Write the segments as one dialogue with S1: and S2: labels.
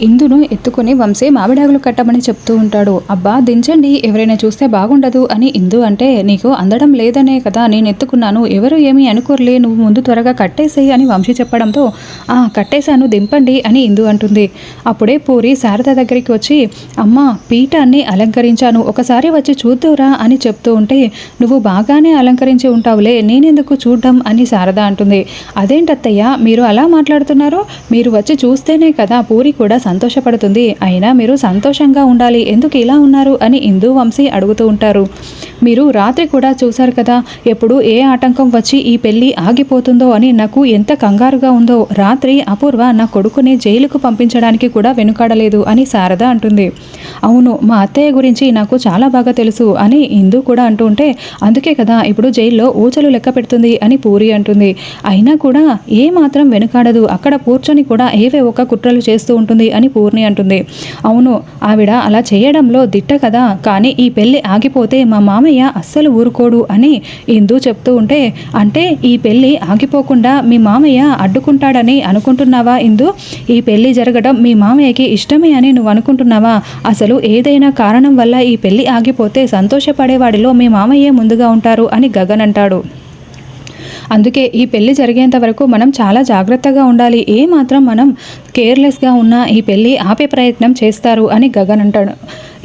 S1: ఇందును ఎత్తుకొని వంశీ మామిడాకులు కట్టమని చెప్తూ ఉంటాడు. అబ్బా దించండి. ఎవరైనా చూస్తే బాగుండదు అని ఇందు అంటే నీకు అందడం లేదనే కదా నేను ఎత్తుకున్నాను. ఎవరు ఏమీ అనుకోర్లే. నువ్వు ముందు త్వరగా కట్టేసేయి అని వంశీ చెప్పడంతో ఆ కట్టేశాను దింపండి అని ఇందు అంటుంది. అప్పుడే పూరి శారద దగ్గరికి వచ్చి అమ్మ పీఠాన్ని అలంకరించాను. ఒకసారి వచ్చి చూద్దురా అని చెప్తూ ఉంటే నువ్వు బాగానే అలంకరించి ఉంటావులే. నేనెందుకు చూడ్డం అని శారద అంటుంది. అదేంటత్తయ్య మీరు అలా మాట్లాడుతున్నారు? మీరు వచ్చి చూస్తేనే కదా పూరి కూడా సంతోషపడుతుంది. అయినా మీరు సంతోషంగా ఉండాలి. ఎందుకు ఇలా ఉన్నారు? అని ఇందు వంశీ అడుగుతూ ఉంటారు. మీరు రాత్రి కూడా చూశారు కదా ఎప్పుడు ఏ ఆటంకం వచ్చి ఈ పెళ్ళి ఆగిపోతుందో అని నాకు ఎంత కంగారుగా ఉందో. రాత్రి అపూర్వ నా కొడుకుని జైలుకు పంపించడానికి కూడా వెనుకాడలేదు అని శారద అంటుంది. అవును మా అత్తయ్య గురించి నాకు చాలా బాగా తెలుసు అని ఇందు కూడా అంటూ ఉంటే అందుకే కదా ఇప్పుడు జైల్లో ఊచలు లెక్క పెడుతుంది అని పూరి అంటుంది. అయినా కూడా ఏ మాత్రం వెనుకాడదు. అక్కడ కూర్చొని కూడా ఏవే ఒక కుట్రలు చేస్తూ ఉంటుంది అని పూర్ణి అంటుంది. అవును ఆవిడ అలా చేయడంలో దిట్ట కదా కానీ ఈ పెళ్ళి ఆగిపోతే మా మామయ్య అస్సలు ఊరుకోడు అని ఇందు చెప్తూ ఉంటే అంటే ఈ పెళ్ళి ఆగిపోకుండా మీ మామయ్య అడ్డుకుంటాడని అనుకుంటున్నావా ఇందు? ఈ పెళ్ళి జరగడం మీ మామయ్యకి ఇష్టమే అని నువ్వు అనుకుంటున్నావా? అసలు ఏదైనా కారణం వల్ల ఈ పెళ్ళి ఆగిపోతే సంతోషపడేవాడిలో మీ మామయ్యే ముందుగా ఉంటారు అని గగన్ అంటాడు. అందుకే ఈ పెళ్ళి జరిగేంత వరకు మనం చాలా జాగ్రత్తగా ఉండాలి. ఏ మాత్రం మనం కేర్లెస్గా ఉన్నా ఈ పెళ్ళి ఆపే ప్రయత్నం చేస్తారు అని గగన్ అంటాడు.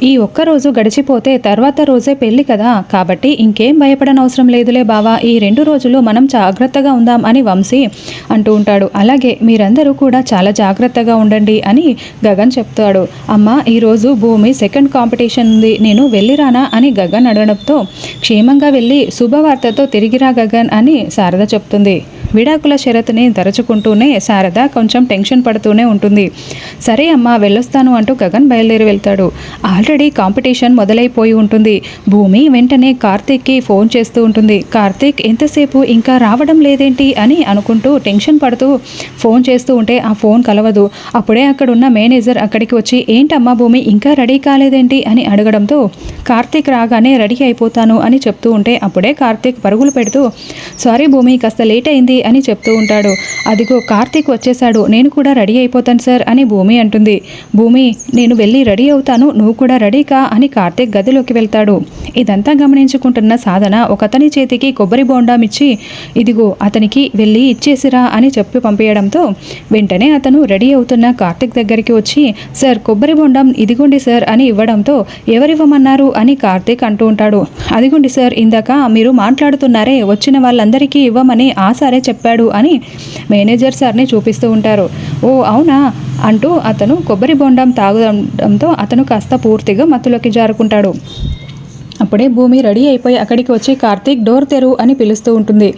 S1: ఈ ఒక్క రోజు గడిచిపోతే తర్వాత రోజే పెళ్ళి కదా? కాబట్టి ఇంకేం భయపడనవసరం లేదులే బావా. ఈ రెండు రోజులు మనం జాగ్రత్తగా ఉందాం అని వంశీ అంటూ ఉంటాడు. అలాగే మీరందరూ కూడా చాలా జాగ్రత్తగా ఉండండి అని గగన్ చెప్తాడు. అమ్మ ఈరోజు భూమి సెకండ్ కాంపిటీషన్ ఉంది. నేను వెళ్ళిరానా అని గగన్ అడగడంతో క్షేమంగా వెళ్ళి శుభవార్తతో తిరిగిరా గగన్ అని శారద చెప్తుంది. విడాకుల షరతుని తరచుకుంటూనే శారద కొంచెం టెన్షన్ పడుతూనే ఉంటుంది. సరే అమ్మా వెళ్ళొస్తాను అంటూ గగన్ బయలుదేరి వెళ్తాడు. ఆల్రెడీ కాంపిటీషన్ మొదలైపోయి ఉంటుంది. భూమి వెంటనే కార్తీక్కి ఫోన్ చేస్తూ ఉంటుంది. కార్తీక్ ఎంతసేపు? ఇంకా రావడం లేదేంటి? అని అనుకుంటూ టెన్షన్ పడుతూ ఫోన్ చేస్తూ ఉంటే ఆ ఫోన్ కలవదు. అప్పుడే అక్కడున్న మేనేజర్ అక్కడికి వచ్చి ఏంటమ్మా భూమి ఇంకా రెడీ కాలేదేంటి? అని అడగడంతో కార్తీక్ రాగానే రెడీ అయిపోతాను అని చెప్తూ ఉంటే అప్పుడే కార్తీక్ పరుగులు పెడుతూ సారీ భూమి కాస్త లేట్ అయింది. అని చెప్తూ ఉంటాడు. అదిగో కార్తీక్ వచ్చేసాడు నేను కూడా రెడీ అయిపోతాను సార్ అని భూమి అంటుంది. భూమి నేను వెళ్ళి రెడీ అవుతాను. నువ్వు కూడా రెడీ కా అని కార్తీక్ గదిలోకి వెళ్తాడు. ఇదంతా గమనించుకుంటున్న సాధన ఒకతని చేతికి కొబ్బరి బోండాం ఇచ్చి ఇదిగో అతనికి వెళ్ళి ఇచ్చేసిరా అని చెప్పి పంపించడంతో వెంటనే అతను రెడీ అవుతున్న కార్తీక్ దగ్గరికి వచ్చి సార్ కొబ్బరి బొండం ఇదిగోండి సార్ అని ఇవ్వడంతో ఎవరివ్వమన్నారు? అని కార్తీక్ అంటూ ఉంటాడు. అదిగోండి సార్ ఇందాక మీరు మాట్లాడుతున్నారే వచ్చిన వాళ్ళందరికీ ఇవ్వమని ఆసారే చెప్పాడు అని మేనేజర్ సార్ని చూపిస్తూ ఉంటారు. ఓ అవునా? అంటూ అతను కొబ్బరి బొండం తాగుడంతో అతను కాస్త పూర్తిగా మత్తులోకి జారుకుంటాడు. అప్పుడే భూమి రెడీ అయిపోయి అక్కడికి వచ్చి కార్తీక్ డోర్ తెరు అని పిలుస్తూ ఉంటుంది.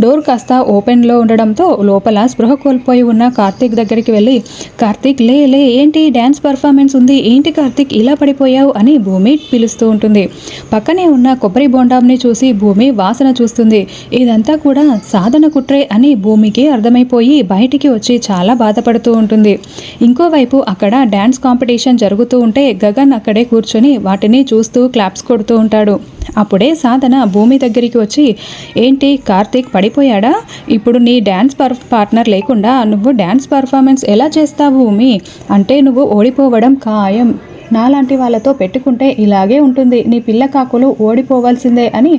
S1: డోర్ కాస్త ఓపెన్లో ఉండడంతో లోపల స్పృహ కోల్పోయి ఉన్న కార్తీక్ దగ్గరికి వెళ్ళి కార్తీక్ లే లే ఏంటి డ్యాన్స్ పర్ఫార్మెన్స్ ఉంది? ఏంటి కార్తీక్ ఇలా పడిపోయావు? అని భూమి పిలుస్తూ ఉంటుంది. పక్కనే ఉన్న కొబ్బరి బొండాంని చూసి భూమి వాసన చూస్తుంది. ఇదంతా కూడా సాధన కుట్రే అని భూమికి అర్థమైపోయి బయటికి వచ్చి చాలా బాధపడుతూ ఉంటుంది. ఇంకోవైపు అక్కడ డ్యాన్స్ కాంపిటీషన్ జరుగుతూ ఉంటే గగన్ అక్కడే కూర్చొని వాటిని చూస్తూ క్లాప్స్ కొడుతూ ఉంటాడు. అప్పుడే సాధన భూమి దగ్గరికి వచ్చి ఏంటి కార్తీక్ పడి అయిపోయాడా? ఇప్పుడు నీ డ్యాన్స్ పర్ పార్ట్నర్ లేకుండా నువ్వు డ్యాన్స్ పర్ఫార్మెన్స్ ఎలా చేస్తావు మీ అంటే నువ్వు ఓడిపోవడం ఖాయం. నాలాంటి వాళ్ళతో పెట్టుకుంటే ఇలాగే ఉంటుంది. నీ పిల్ల కాకులు ఓడిపోవాల్సిందే అని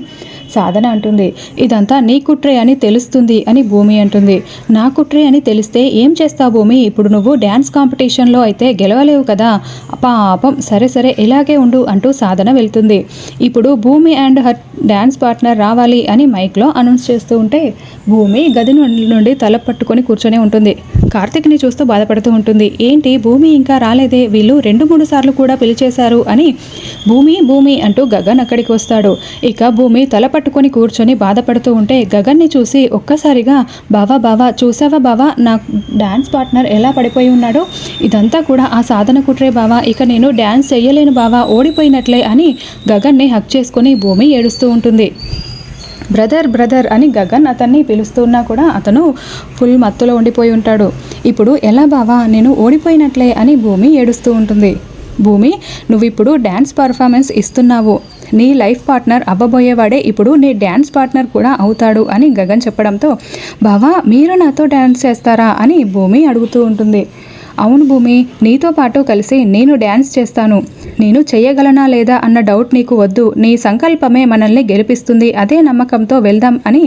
S1: సాధన అంటుంది. ఇదంతా నీ కుట్రే అని తెలుస్తుంది అని భూమి అంటుంది. నా కుట్రే అని తెలిస్తే ఏం చేస్తావు భూమి? ఇప్పుడు నువ్వు డ్యాన్స్ కాంపిటీషన్లో అయితే గెలవలేవు కదా. పాపం సరే సరే ఇలాగే ఉండు అంటూ సాధన వెళ్తుంది. ఇప్పుడు భూమి అండ్ హర్ డ్యాన్స్ పార్ట్నర్ రావాలి అని మైక్లో అనౌన్స్ చేస్తూ ఉంటే భూమి గది నుండి నుండి తల పట్టుకొని కూర్చొని ఉంటుంది. కార్తిక్ని చూస్తూ బాధపడుతూ ఉంటుంది. ఏంటి భూమి ఇంకా రాలేదే? వీళ్ళు రెండు మూడు సార్లు కూడా పిలిచేశారు అని భూమి భూమి అంటూ గగన్ అక్కడికి వస్తాడు. ఇక భూమి తల పట్టుకొని కూర్చొని బాధపడుతూ ఉంటే గగన్ని చూసి ఒక్కసారిగా బావా బావా చూసావా బావా నా డ్యాన్స్ పార్ట్నర్ ఎలా పడిపోయి ఉన్నాడో? ఇదంతా కూడా ఆ సాధన కుట్రే బావా. ఇక నేను డ్యాన్స్ చేయలేను బావా ఓడిపోయినట్లే అని గగన్ని హక్ చేసుకొని భూమి ఏడుస్తూ ఉంటుంది. బ్రదర్ బ్రదర్ అని గగన్ అతన్ని పిలుస్తున్నా కూడా అతను ఫుల్ మత్తులో ఉండిపోయి ఉంటాడు. ఇప్పుడు ఎలా బావా నేను ఓడిపోయినట్లే అని భూమి ఏడుస్తూ ఉంటుంది. భూమి నువ్వు ఇప్పుడు డ్యాన్స్ పర్ఫార్మెన్స్ ఇస్తున్నావు. నీ లైఫ్ పార్ట్నర్ అవ్వబోయేవాడే ఇప్పుడు నీ డ్యాన్స్ పార్ట్నర్ కూడా అవుతాడు అని గగన్ చెప్పడంతో బావా మీరు నాతో డ్యాన్స్ చేస్తారా? అని భూమి అడుగుతూ ఉంటుంది. అవును భూమి నీతో పాటు కలిసి నేను డ్యాన్స్ చేస్తాను. నేను చెయ్యగలనా లేదా అన్న డౌట్ నీకు వద్దు. నీ సంకల్పమే మనల్ని గెలిపిస్తుంది. అదే నమ్మకంతో వెళ్దాం అని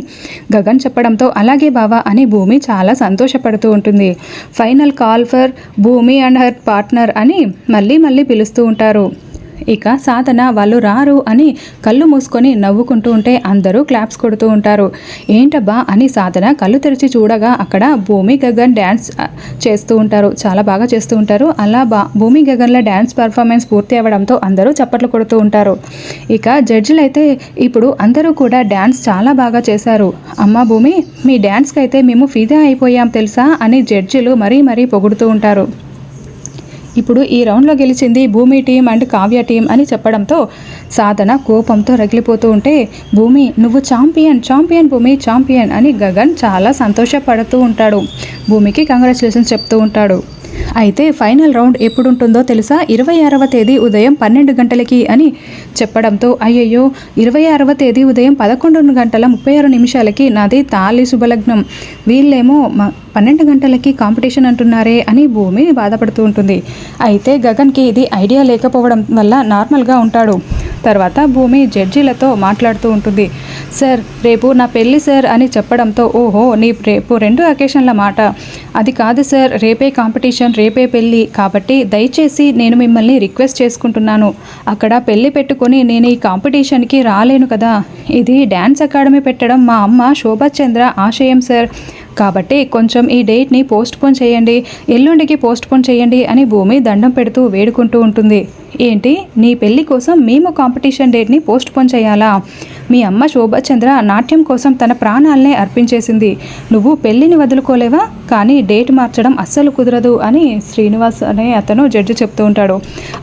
S1: గగన్ చెప్పడంతో అలాగే బావా అని భూమి చాలా సంతోషపడుతూ ఉంటుంది. Final call for Bhoomi and her partner అని మళ్ళీ మళ్ళీ పిలుస్తూ ఉంటారు. ఇక సాధన వాళ్ళు రారు అని కళ్ళు మూసుకొని నవ్వుకుంటూ ఉంటే అందరూ క్లాప్స్ కొడుతూ ఉంటారు. ఏంటబ్బా అని సాధన కళ్ళు తెరిచి చూడగా అక్కడ భూమి గగన్ డ్యాన్స్ చేస్తూ ఉంటారు. చాలా బాగా చేస్తూ ఉంటారు. అలా బా భూమి గగన్ల డ్యాన్స్ పర్ఫార్మెన్స్ పూర్తి అవ్వడంతో అందరూ చప్పట్లు కొడుతూ ఉంటారు. ఇక జడ్జిలు అయితే ఇప్పుడు అందరూ కూడా డ్యాన్స్ చాలా బాగా చేశారు. అమ్మ భూమి మీ డ్యాన్స్కి అయితే మేము ఫిదా అయిపోయాం తెలుసా అని జడ్జిలు మరీ మరీ పొగుడుతూ ఉంటారు. ఇప్పుడు ఈ రౌండ్లో గెలిచింది భూమి టీం అండ్ కావ్య టీం అని చెప్పడంతో సాధన కోపంతో రగిలిపోతూ ఉంటే భూమి నువ్వు చాంపియన్ చాంపియన్ భూమి ఛాంపియన్ అని గగన్ చాలా సంతోషపడుతూ ఉంటాడు. భూమికి కంగ్రాచులేషన్స్ చెప్తూ ఉంటాడు. అయితే ఫైనల్ రౌండ్ ఎప్పుడు ఉంటుందో తెలుసా? ఇరవై ఆరవ తేదీ ఉదయం పన్నెండు గంటలకి అని చెప్పడంతో అయ్యయ్యో ఇరవై ఆరవ తేదీ ఉదయం పదకొండు గంటల ముప్పై ఆరు నిమిషాలకి నాది తాలి శుభలగ్నం. వీళ్ళేమో పన్నెండు గంటలకి కాంపిటీషన్ అంటున్నారే అని భూమి బాధపడుతూ ఉంటుంది. అయితే గగన్కి ఇది ఐడియా లేకపోవడం వల్ల నార్మల్గా ఉంటాడు. తర్వాత భూమి జడ్జీలతో మాట్లాడుతూ ఉంటుంది. సార్ రేపు నా పెళ్ళి సార్ అని చెప్పడంతో ఓహో నీ రేపు రెండు అకేషన్ల మాట. అది కాదు సార్ రేపే కాంపిటీషన్ రేపే పెళ్ళి. కాబట్టి దయచేసి నేను మిమ్మల్ని రిక్వెస్ట్ చేసుకుంటున్నాను. అక్కడ పెళ్ళి పెట్టుకొని నేను ఈ కాంపిటీషన్కి రాలేను కదా. ఇది డ్యాన్స్ అకాడమీ పెట్టడం మా అమ్మ శోభాచంద్ర ఆశయం సార్. కాబట్టి కొంచెం ఈ డేట్ని పోస్ట్ పోన్ చేయండి ఎల్లుండికి పోస్ట్ పోన్ చేయండి అని భూమి దండం పెడుతూ వేడుకుంటూ ఉంటుంది. ఏంటి? నీ పెళ్ళి కోసం మేము కాంపిటీషన్ డేట్ని పోస్ట్ పోన్ చేయాలా? మీ అమ్మ శోభాచంద్ర నాట్యం కోసం తన ప్రాణాలనే అర్పించేసింది. నువ్వు పెళ్ళిని వదులుకోలేవా? కానీ డేట్ మార్చడం అస్సలు కుదరదు అని శ్రీనివాస్ అనే అతను జడ్జి చెప్తూ ఉంటాడు.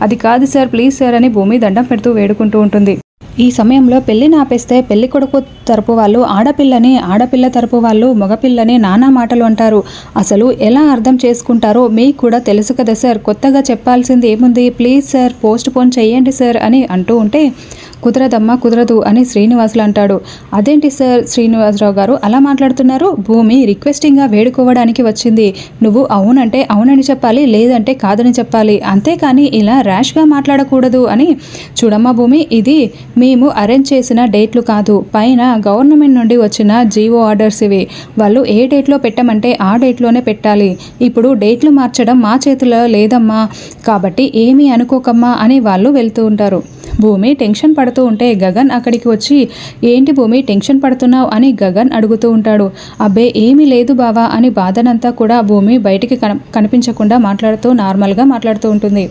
S1: అది కాదు సార్ ప్లీజ్ సార్ అని భూమి దండం పెడుతూ వేడుకుంటూ ఉంటుంది. ఈ సమయంలో పెళ్ళిని ఆపేస్తే పెళ్ళి కొడుకు తరపు వాళ్ళు ఆడపిల్లని ఆడపిల్ల తరపు వాళ్ళు మగపిల్లని నానా మాటలు అంటారు. అసలు ఎలా అర్థం చేసుకుంటారో మీకు కూడా తెలుసు కదా సార్. కొత్తగా చెప్పాల్సింది ఏముంది? ప్లీజ్ సార్ పోస్ట్ పోన్ చేయండి సార్ అని అంటూ ఉంటే కుదరదమ్మా కుదరదు అని శ్రీనివాసులు అంటాడు. అదేంటి సార్ శ్రీనివాసరావు గారు? అలా మాట్లాడుతున్నారు? భూమి రిక్వెస్టింగ్గా వేడుకోవడానికి వచ్చింది. నువ్వు అవునంటే అవునని చెప్పాలి లేదంటే కాదని చెప్పాలి. అంతేకాని ఇలా ర్యాష్గా మాట్లాడకూడదు అని. చూడమ్మా భూమి ఇది మేము అరేంజ్ చేసిన డేట్లు కాదు. పైన గవర్నమెంట్ నుండి వచ్చిన జీవో ఆర్డర్స్ ఇవి. వాళ్ళు ఏ డేట్లో పెట్టమంటే ఆ డేట్లోనే పెట్టాలి. ఇప్పుడు డేట్లు మార్చడం మా చేతిలో లేదమ్మా. కాబట్టి ఏమీ అనుకోకమ్మా అని వాళ్ళు వెళ్తూ ఉంటారు. భూమి టెన్షన్ పడుతూ ఉంటే గగన్ అక్కడికి వచ్చి ఏంటి భూమి టెన్షన్ పడుతున్నావు? అని గగన్ అడుగుతూ ఉంటాడు. అబ్బే ఏమీ లేదు బావా అని బాధనంతా కూడా భూమి బయటికి కన కనిపించకుండా మాట్లాడుతూ నార్మల్గా మాట్లాడుతూ ఉంటుంది.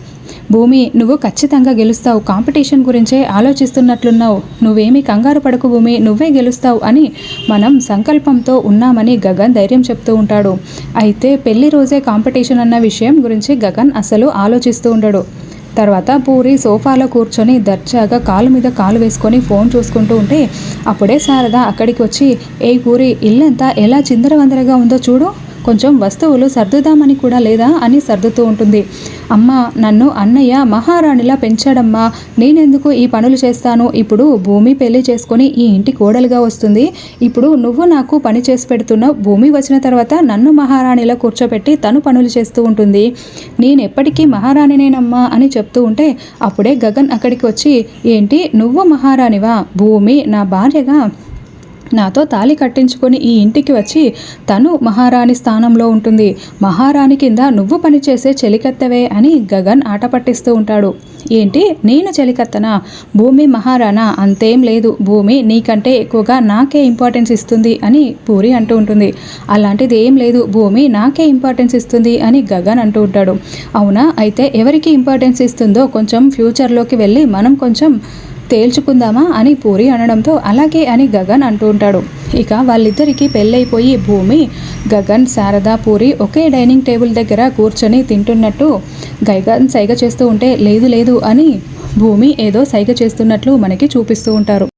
S1: భూమి నువ్వు ఖచ్చితంగా గెలుస్తావు. కాంపిటీషన్ గురించే ఆలోచిస్తున్నట్లున్నావు. నువ్వేమి కంగారు పడకు భూమి నువ్వే గెలుస్తావు అని మనం సంకల్పంతో ఉన్నామని గగన్ ధైర్యం చెప్తూ ఉంటాడు. అయితే పెళ్ళి రోజే కాంపిటీషన్ అన్న విషయం గురించి గగన్ అసలు ఆలోచిస్తూ ఉండడు. తర్వాత పూరి సోఫాలో కూర్చొని దర్జాగా కాలు మీద కాలు వేసుకొని ఫోన్ చూసుకుంటూ ఉంటే అప్పుడే శారద అక్కడికి వచ్చి ఏ పూరి ఇల్లంతా ఎలా చిందరవందరగా ఉందో చూడు. కొంచెం వస్తువులు సర్దుదామని కూడా లేదా అని సర్దుతూ ఉంటుంది. అమ్మ నన్ను అన్నయ్య మహారాణిలా పెంచాడమ్మా. నేనెందుకు ఈ పనులు చేస్తాను? ఇప్పుడు భూమి పెళ్ళి చేసుకొని ఈ ఇంటి కోడలుగా వస్తుంది. ఇప్పుడు నువ్వు నాకు పని చేసి పెడుతున్నావు భూమి వచ్చిన తర్వాత నన్ను మహారాణిలా కూర్చోబెట్టి తను పనులు చేస్తూ ఉంటుంది. నేను ఎప్పటికీ మహారాణినేనమ్మా అని చెప్తూ ఉంటే అప్పుడే గగన్ అక్కడికి వచ్చి ఏంటి నువ్వు మహారాణివా? భూమి నా భార్యగా? నాతో తాళి కట్టించుకొని ఈ ఇంటికి వచ్చి తను మహారాణి స్థానంలో ఉంటుంది. మహారాణి కింద నువ్వు పనిచేసే చెలికత్తవే అని గగన్ ఆట పట్టిస్తూ ఉంటాడు. ఏంటి? నేను చెలికత్తనా? భూమి మహారాణా? అంతేం లేదు. భూమి నీకంటే ఎక్కువగా నాకే ఇంపార్టెన్స్ ఇస్తుంది అని పూరి అంటూ ఉంటుంది. అలాంటిది ఏం లేదు. భూమి నాకే ఇంపార్టెన్స్ ఇస్తుంది అని గగన్ అంటూ ఉంటాడు. అవునా? అయితే ఎవరికి ఇంపార్టెన్స్ ఇస్తుందో కొంచెం ఫ్యూచర్లోకి వెళ్ళి మనం కొంచెం తేల్చుకుందామా అని పూరి అనడంతో అలాగే అని గగన్ అంటూ ఉంటాడు. ఇక వాళ్ళిద్దరికీ పెళ్ళైపోయి భూమి గగన్ శారద పూరి ఒకే డైనింగ్ టేబుల్ దగ్గర కూర్చొని తింటున్నట్టు గగన్ సైగ చేస్తూ ఉంటే లేదు లేదు అని భూమి ఏదో సైగ చేస్తున్నట్లు మనకి చూపిస్తూ ఉంటారు.